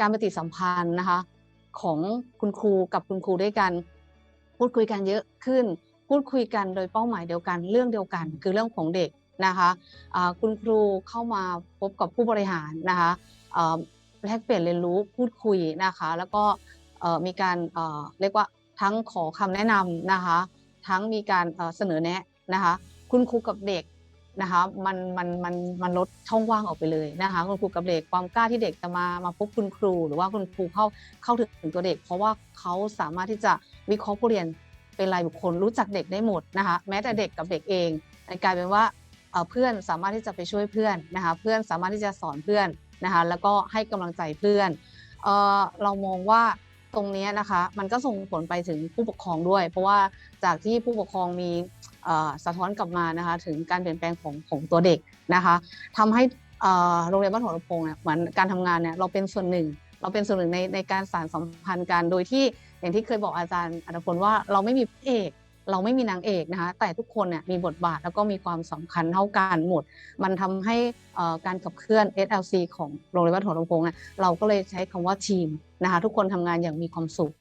การปฏิสัมพันธ์นะคะ ของคุณครูกับคุณครูด้วยกัน พูดคุยกันเยอะขึ้น พูดคุยกันโดยเป้าหมายเดียวกัน เรื่องเดียวกัน คือเรื่องของเด็กนะคะอ่าคุณครูเข้ามาพบกับผู้บริหารนะคะแลกเปลี่ยนเรียนรู้พูดคุยนะคะ แล้วก็มีการเรียกว่าทั้งขอคำแนะนำนะคะ ทั้งมีการเสนอแนะนะคะ คุณครูกับเด็ก นะคะมันมันมันมันลดช่องว่างออกไปเลยนะคะคุณครูกับเด็กความกล้าที่เด็กจะมามาพบคุณครู หรือว่าคุณครูเข้าเข้าถึงตัวเด็ก เพราะว่าเขาสามารถที่จะวิเคราะห์ผู้เรียนเป็นรายบุคคลรู้จักเด็กได้หมดนะคะแม้แต่เด็กกับเด็กเองกลายเป็นว่าเพื่อนสามารถที่จะไปช่วยเพื่อนนะคะเพื่อนสามารถที่จะสอนเพื่อนนะคะแล้วก็ให้กำลังใจเพื่อนเออเรามองว่าตรงนี้นะคะมันก็ส่งผลไปถึงผู้ปกครองด้วย เพราะว่าจากที่ผู้ปกครองมี สะท้อนกลับมานะคะถึงการเปลี่ยนแปลงของของตัวเด็กนะคะทำให้โรงเรียนบ้านหัวลำโพงเนี่ยเหมือนการทำงานเนี่ยเราเป็นส่วนหนึ่ง เราเป็นส่วนหนึ่งในในการสานสัมพันธ์กันโดยที่อย่างที่เคยบอกอาจารย์อัตพลว่าเราไม่มีเอกเราไม่มีนางเอกนะคะแต่ทุกคนเนี่ยมีบทบาทแล้วก็มีความสำคัญเท่ากันหมด มันทำให้การขับเคลื่อน SLC ของโรงเรียนวัดหัวลำโพงเนี่ยเราก็เลยใช้คำว่าทีมนะคะทุกคนทำงานอย่างมีความสุข